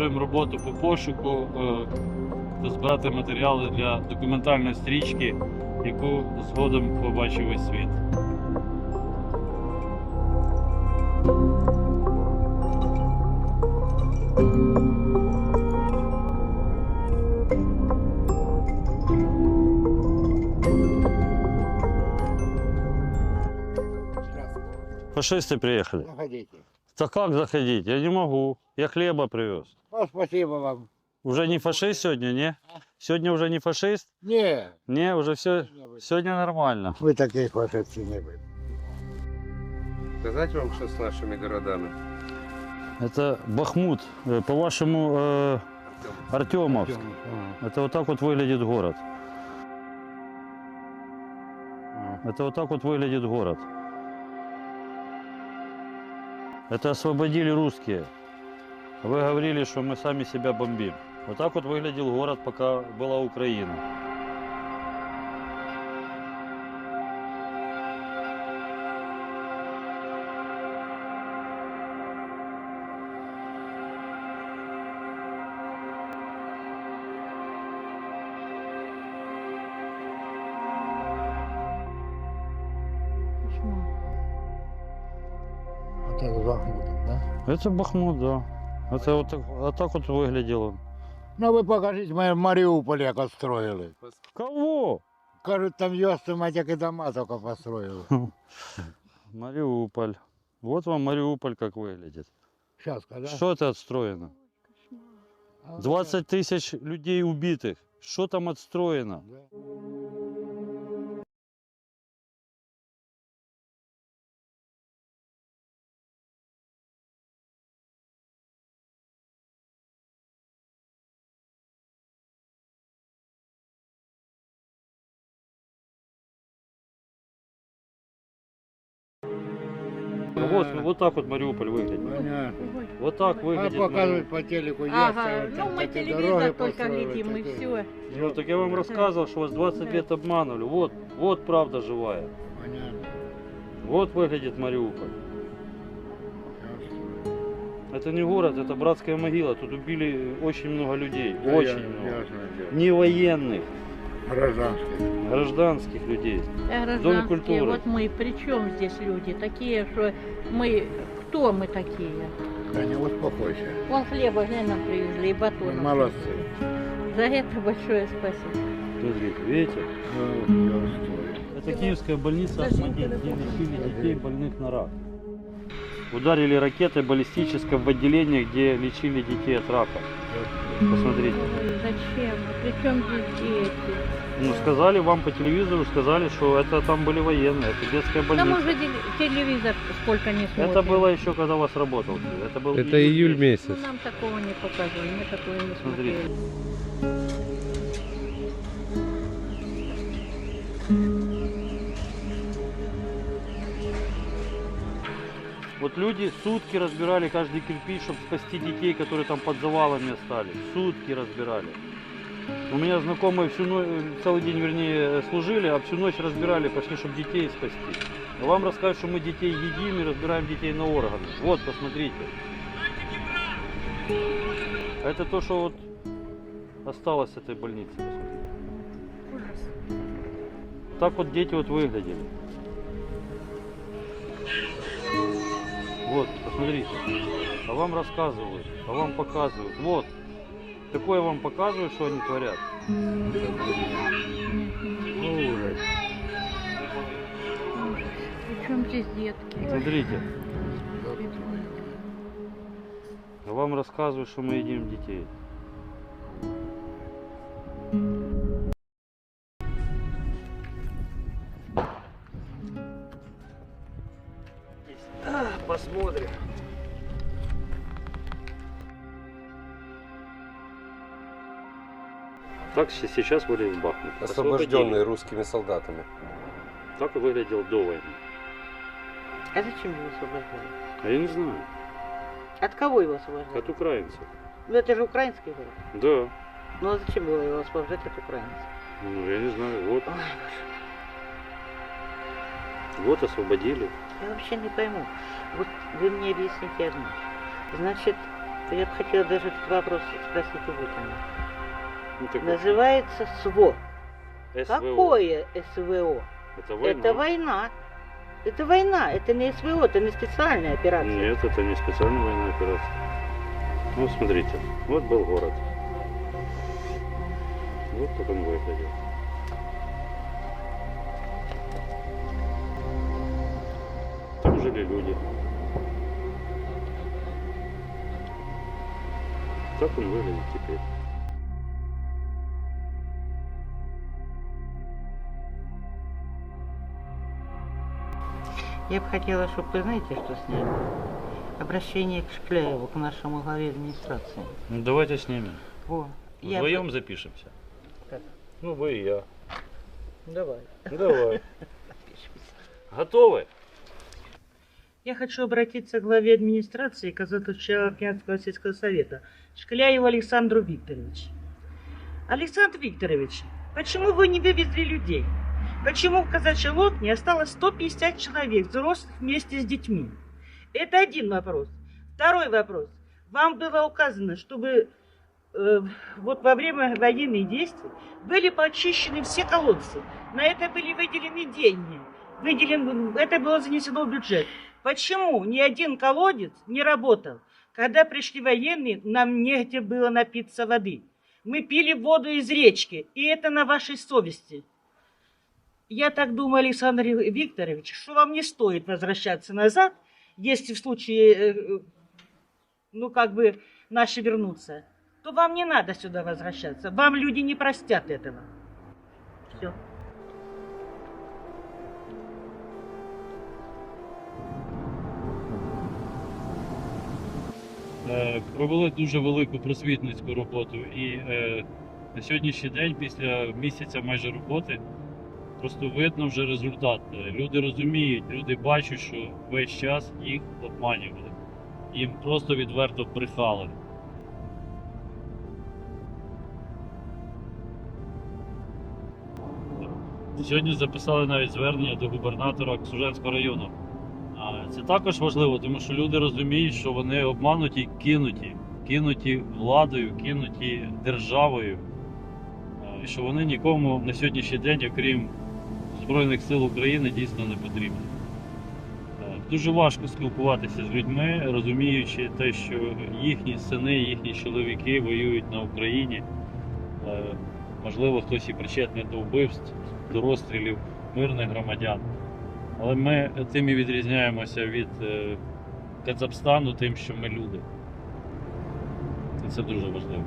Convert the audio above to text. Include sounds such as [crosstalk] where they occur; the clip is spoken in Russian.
продовжуємо роботу по пошуку е, та збирати матеріали для документальної стрічки, яку згодом побачив весь світ. Фашисты приехали. Заходите. Да как заходить? Я не могу. Я хлеба привез. Ну, спасибо вам. Уже не фашист сегодня, не? Сегодня уже не фашист? Не, Не, уже все. Сегодня нормально. вы таких фашистов не были. Сказать вам, что с нашими городами? Это Бахмут. Э, По-вашему, э, Артемовск. Это вот так вот выглядит город. Это вот так вот выглядит город. Это освободили русские. Вы говорили, что мы сами себя бомбим. Вот так вот выглядел город, пока была Украина. Это Бахмутом, да? Это Бахмут, да. Это вот так, вот так вот выглядело. Ну вы покажите, мы Мариуполь як отстроили. Кого? Кажуть, там ясно, мать, і дома только построили. Мариуполь. Вот вам Мариуполь как выглядит. Сейчас, когда? Что это отстроено? А вот 20 тысяч людей убитых. Что там отстроено? так, да. Вот, ну, вот так вот Мариуполь выглядит. Понятно. Вот так А выглядит показывают Мариуполь. по телеку, Ага, ясно, ну там мы такие телевизор только построили, глядим и такие. все. Ну, так я вам рассказывал, что вас 20 лет обманули. Вот, вот правда живая. Понятно. Вот выглядит Мариуполь. Это не город, это братская могила. Тут убили очень много людей. Да, очень много. ясно. Не военных, Гражданский. гражданских людей. А гражданские, культуры. вот мы, при чем здесь люди? Такие, что мы, кто мы такие? Да не успокойся. Вон хлеба, глянь, нам привезли, и батон. Молодцы. За это большое спасибо. Смотрите, видите? Ну, я. Это киевская больница Ахмадит, где лечили детей больных на рак. Ударили ракетой баллистической в отделение, где лечили детей от рака. Посмотрите. Ой, зачем? А при чем здесь дети? Ну, сказали вам по телевизору, сказали, что это там были военные, это детская больница. же тел- телевизор сколько не смотрим. Это было еще, когда у вас работал. Это был Это июль Ну, месяц. нам такого не показывали, мы такое не Смотрите. Вот люди сутки разбирали каждый кирпич, чтобы спасти детей, которые там под завалами остались. Сутки разбирали. У меня знакомые всю ночь, целый день, вернее, служили, а всю ночь разбирали, пошли, чтобы детей спасти. А вам рассказывают, что мы детей едим и разбираем детей на органы. Вот, посмотрите. Это то, что вот осталось этой больницы. Посмотрите. Так вот дети вот выглядели. Вот, посмотрите. А вам рассказывают, а вам показывают. Вот. Такое вам показывают, что они творят. Ну, ужас. При чем здесь детки? Смотрите. А вам рассказывают, что мы едим детей. Посмотрим. Так се- сейчас выглядит Бахмут. Освобожденные русскими солдатами. Так и выглядел до войны. А зачем его освобождали? А я не знаю. От кого его освобождали? От украинцев. Ну это же украинский город. Да. Ну а зачем было его освобождать от украинцев? Ну, я не знаю. Вот, Ой, вот освободили. Я вообще не пойму. Вот вы мне объясните одно. Значит, Я бы хотела даже этот вопрос спросить у Путина. Ну, так Называется СВО. СВО. Какое СВО? Это война. Это война. Это война, это не СВО, это не специальная операция. Нет, это не специальная военная операция. Ну, смотрите, вот был город. Вот как он выглядел. Жили люди. Так он выглядит теперь. Я бы хотела, чтобы вы знаете, что сняли? Обращение к Шкляеву, к нашему главе администрации. Ну, давайте снимем. Во. Я бы- Вдвоем запишемся. Как? Ну, вы и я. Давай. Давай. [laughs] Готовы? Я хочу обратиться к главе администрации Казахстанского сельского совета Шкляеву Александру Викторовичу. Александр Викторович, почему вы не вывезли людей? Почему в казачьей лодке осталось 150 человек, взрослых вместе с детьми? Это один вопрос. Второй вопрос. Вам было указано, чтобы э, вот во время военных действий были почищены все колодцы. На это были выделены деньги. Выделен, это было занесено в бюджет. Почему ни один колодец не работал? Когда пришли военные, нам негде было напиться воды. Мы пили воду из речки, и это на вашей совести. Я так думаю, Александр Викторович, что вам не стоит возвращаться назад, если в случае, э, ну, как бы, наши вернутся, то вам не надо сюда возвращаться. Вам люди не простят этого. Все. Провели дуже велику просвітницьку роботу. І е, на сьогоднішній день, після місяця майже роботи, просто видно вже результат. Е, Люди розуміють, люди бачать, що весь час їх обманювали. Їм просто відверто брехали. Сьогодні записали навіть звернення до губернатора Ксуженського району. Це також важливо, тому що люди розуміють, що вони обмануті, кинуті, кинуті владою, кинуті державою, і що вони нікому на сьогоднішній день, окрім Збройних сил України, дійсно не потрібні. Дуже важко спілкуватися з людьми, розуміючи те, що їхні сини, їхні чоловіки воюють на Україні. Можливо, хтось і причетний до вбивств, до розстрілів мирних громадян. Але ми тим і відрізняємося від е, Казахстану тим, що ми люди. І це дуже важливо.